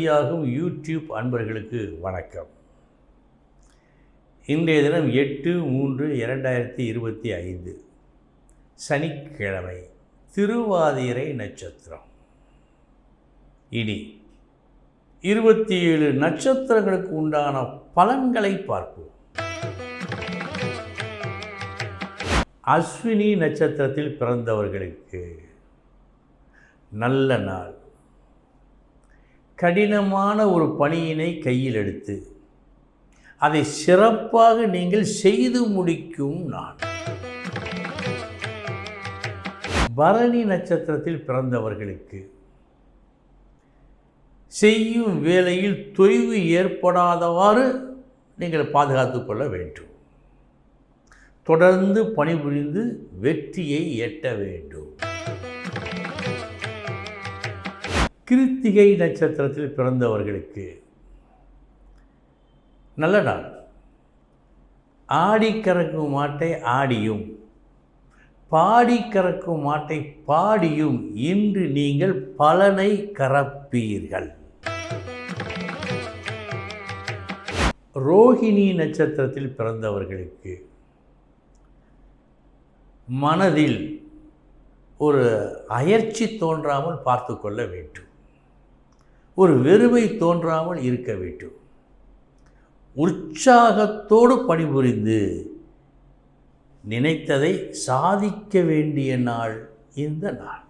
வழியாகும் யூடியூப் அன்பர்களுக்கு வணக்கம். இன்றைய தினம் எட்டு மூன்று இரண்டாயிரத்தி இருபத்தி ஐந்து. சனிக்கிழமை திருவாதிரை நட்சத்திரம். இனி இருபத்தி ஏழு நட்சத்திரங்களுக்கு உண்டான பலன்களை பார்ப்போம். அஸ்வினி நட்சத்திரத்தில் பிறந்தவர்களுக்கு நல்ல நாள். கடினமான ஒரு பணியினை கையில் எடுத்து அதை சிறப்பாக நீங்கள் செய்து முடிக்கும் நான் பரணி நட்சத்திரத்தில் பிறந்தவர்களுக்கு செய்யும் வேலையில் தொய்வு ஏற்படாதவாறு நீங்கள் பாதுகாத்து கொள்ள வேண்டும். தொடர்ந்து பணிபுரிந்து வெற்றியை எட்ட வேண்டும். கிருத்திகை நட்சத்திரத்தில் பிறந்தவர்களுக்கு நல்ல நாள். ஆடி கறக்கும் மாட்டை ஆடியும் பாடி கறக்கும் மாட்டை பாடியும் இன்று நீங்கள் பலனை கறப்பீர்கள். ரோஹிணி நட்சத்திரத்தில் பிறந்தவர்களுக்கு மனதில் ஒரு அயற்சி தோன்றாமல் பார்த்து கொள்ள வேண்டும். ஒரு வெறுமை தோன்றாமல் இருக்க வேண்டும். உற்சாகத்தோடு பணிபுரிந்து நினைத்ததை சாதிக்க வேண்டிய நாள் இந்த நாள்.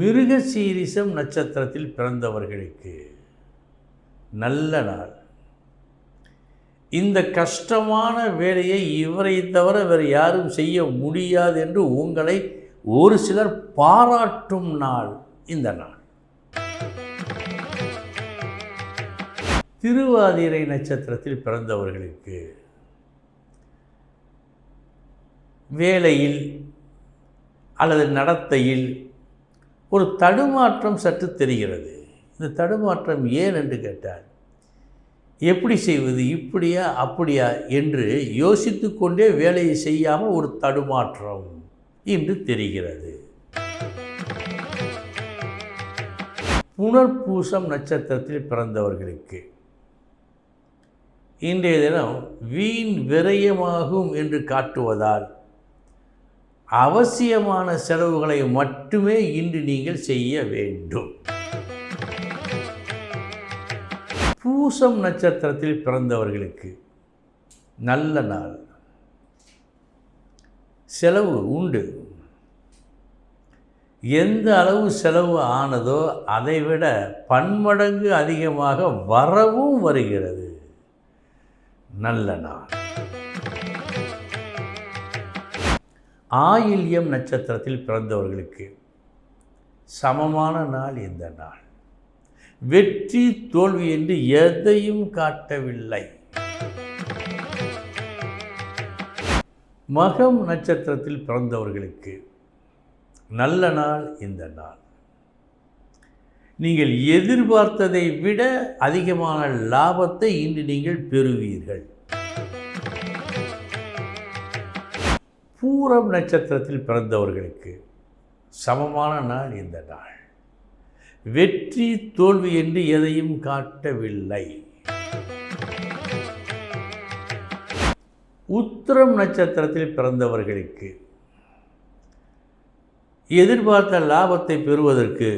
மிருக சீரிசம் நட்சத்திரத்தில் பிறந்தவர்களுக்கு நல்ல நாள். இந்த கஷ்டமான வேலையை இவரை தவிர வேறு யாரும் செய்ய முடியாது என்று உங்களை ஒரு சிலர் பாராட்டும் நாள் இந்த நாள். திருவாதிரை நட்சத்திரத்தில் பிறந்தவர்களுக்கு வேலையில் அல்லது நடத்தையில் ஒரு தடுமாற்றம் சற்று தெரிகிறது. இந்த தடுமாற்றம் ஏன் என்று கேட்டால் எப்படி செய்வது இப்படியா அப்படியா என்று யோசித்து கொண்டே வேலையை செய்யாமல் ஒரு தடுமாற்றம். என்று தெரிகிறது. புனர்பூசம் நட்சத்திரத்தில் பிறந்தவர்களுக்கு. இன்றைய தினம் வீண் விரயமாகும் என்று காட்டுவதால் அவசியமான செலவுகளை மட்டுமே இன்று நீங்கள் செய்ய வேண்டும். பூசம் நட்சத்திரத்தில் பிறந்தவர்களுக்கு நல்ல நாள். செலவு உண்டு. எந்த அளவு செலவு ஆனதோ அதைவிட பன்மடங்கு அதிகமாக வரவும் வருகிறது. நல்ல நாள். ஆயில்யம் நட்சத்திரத்தில் பிறந்தவர்களுக்கு சமமான நாள் இந்த நாள். வெற்றி தோல்வி என்று எதையும் காட்டவில்லை. மகம் நட்சத்திரத்தில் பிறந்தவர்களுக்கு நல்ல நாள் இந்த நாள். நீங்கள் எதிர்பார்த்ததை விட அதிகமான லாபத்தை இன்று நீங்கள் பெறுவீர்கள். பூரம் நட்சத்திரத்தில் பிறந்தவர்களுக்கு சமமான நாள் இந்த நாள். வெற்றி தோல்வி என்று எதையும் காட்டவில்லை. உத்திரம் நட்சத்திரத்தில் பிறந்தவர்களுக்கு எதிர்பார்த்த லாபத்தை பெறுவதற்கு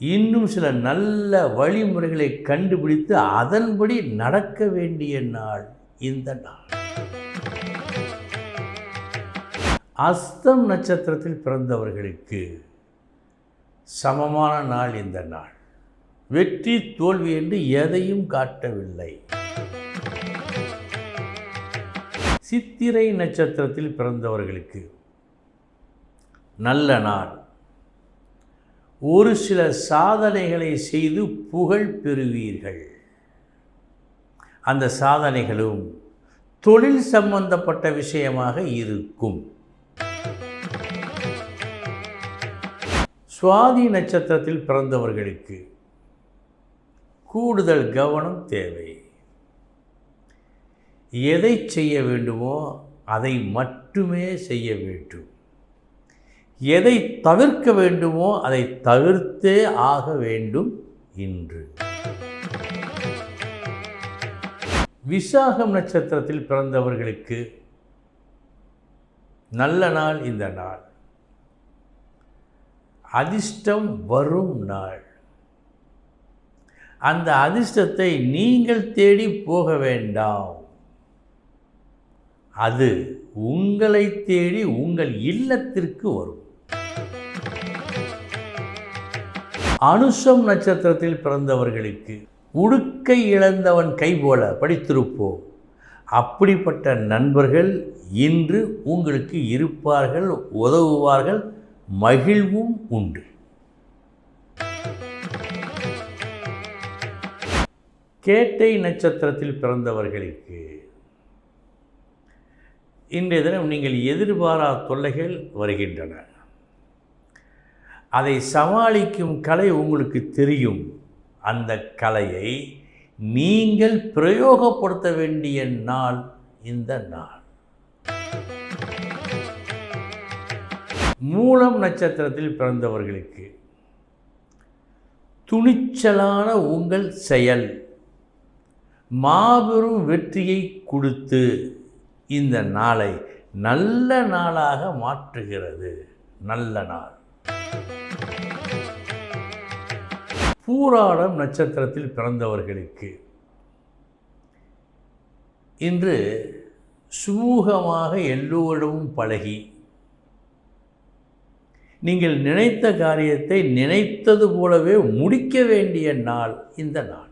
இன்னும் சில நல்ல வழிமுறைகளை கண்டுபிடித்து அதன்படி நடக்க வேண்டிய நாள் இந்த நாள். அஸ்தம் நட்சத்திரத்தில் பிறந்தவர்களுக்கு சமமான நாள் இந்த நாள். வெற்றி தோல்வி என்று எதையும் காட்டவில்லை. சித்திரை நட்சத்திரத்தில் பிறந்தவர்களுக்கு நல்ல நாள். ஒரு சில சாதனைகளை செய்து புகழ் பெறுவீர்கள். அந்த சாதனைகளும் தொழில் சம்பந்தப்பட்ட விஷயமாக இருக்கும். சுவாதி நட்சத்திரத்தில் பிறந்தவர்களுக்கு கூடுதல் கவனம் தேவை. எதை செய்ய வேண்டுமோ அதை மட்டுமே செய்ய வேண்டும். எதை தவிர்க்க வேண்டுமோ அதை தவிர்த்தே ஆக வேண்டும் இன்று. விசாகம் நட்சத்திரத்தில் பிறந்தவர்களுக்கு நல்ல நாள் இந்த நாள். அதிர்ஷ்டம் வரும் நாள். அந்த அதிர்ஷ்டத்தை நீங்கள் தேடி போக வேண்டாம். அது உங்களை தேடி உங்கள் இல்லத்திற்கு வரும். அனுஷம் நட்சத்திரத்தில் பிறந்தவர்களுக்கு உடுக்கை இழந்தவன் கை போல படித்திருப்போம். அப்படிப்பட்ட நண்பர்கள் இன்று உங்களுக்கு இருப்பார்கள் உதவுவார்கள் மகிழ்வும் உண்டு. கேட்டை நட்சத்திரத்தில் பிறந்தவர்களுக்கு இன்றைய தினம் நீங்கள் எதிர்பாரா தொல்லைகள் வருகின்றன. அதை சமாளிக்கும் கலை உங்களுக்கு தெரியும். அந்த கலையை நீங்கள் பிரயோகப்படுத்த வேண்டிய நாள் இந்த நாள். மூலம் நட்சத்திரத்தில் பிறந்தவர்களுக்கு துணிச்சலான உங்கள் செயல். மாபெரும் வெற்றியை கொடுத்து இந்த நாளை நல்ல நாளாக மாற்றுகிறது. நல்ல நாள். பூராடம் நட்சத்திரத்தில் பிறந்தவர்களுக்கு இன்று சுமூகமாக எல்லோரிடமும் பழகி நீங்கள் நினைத்த காரியத்தை நினைத்தது போலவே முடிக்க வேண்டிய நாள் இந்த நாள்.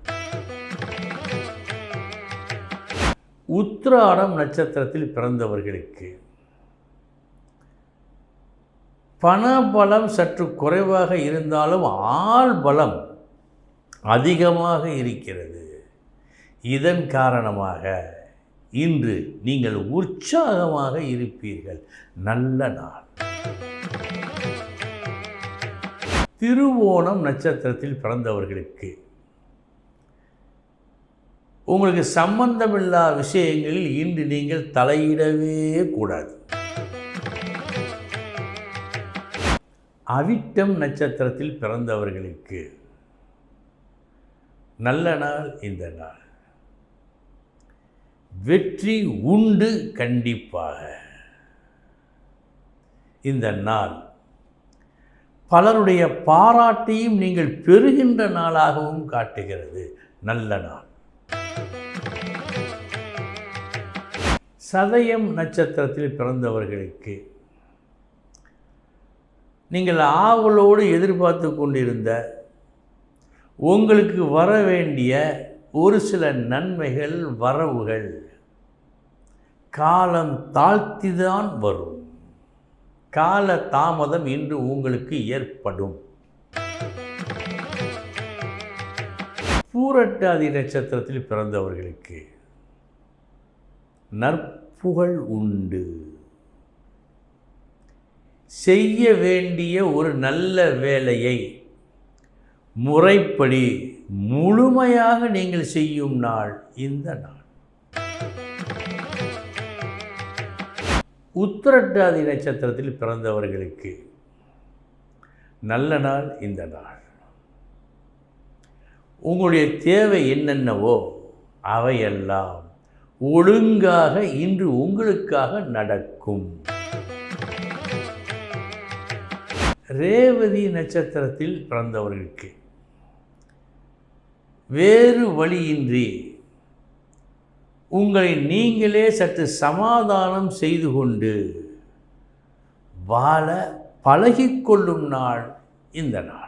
உத்திராடம் நட்சத்திரத்தில் பிறந்தவர்களுக்கு பணபலம் சற்று குறைவாக இருந்தாலும் ஆள் பலம் அதிகமாக இருக்கிறது. இதன் காரணமாக இன்று நீங்கள் உற்சாகமாக இருப்பீர்கள். நல்ல நாள். திருவோணம் நட்சத்திரத்தில் பிறந்தவர்களுக்கு உங்களுக்கு சம்பந்தமில்லா விஷயங்களில் இன்று நீங்கள் தலையிடவே கூடாது. அவிட்டம் நட்சத்திரத்தில் பிறந்தவர்களுக்கு நல்ல நாள் இந்த நாள். வெற்றி உண்டு கண்டிப்பாக. இந்த நாள் பலருடைய பாராட்டையும் நீங்கள் பெறுகின்ற நாளாகவும் காட்டுகிறது. நல்ல நாள். சதயம் நட்சத்திரத்தில் பிறந்தவர்களுக்கு நீங்கள் ஆவலோடு எதிர்பார்த்து கொண்டிருந்த உங்களுக்கு வர வேண்டிய ஒரு சில நன்மைகள் வரவுகள் காலம் தாழ்த்திதான் வரும். கால தாமதம் இன்று உங்களுக்கு ஏற்படும். பூரட்டாதி நட்சத்திரத்தில் பிறந்தவர்களுக்கு நற்புகழ் உண்டு. செய்ய வேண்டிய ஒரு நல்ல வேலையை முறைப்படி முழுமையாக நீங்கள் செய்யும் நாள் இந்த நாள். உத்திரட்டாதி நட்சத்திரத்தில் பிறந்தவர்களுக்கு நல்ல நாள் இந்த நாள். உங்களுடைய தேவை என்னென்னவோ அவையெல்லாம் ஒழுங்காக இன்று உங்களுக்காக நடக்கும். ரேவதி நட்சத்திரத்தில் பிறந்தவர்களுக்கு வேறு வழியின்றி உங்களை நீங்களே சற்று சமாதானம் செய்து கொண்டு வாழ பழகிக்கொள்ளும் நாள் இந்த நாள்.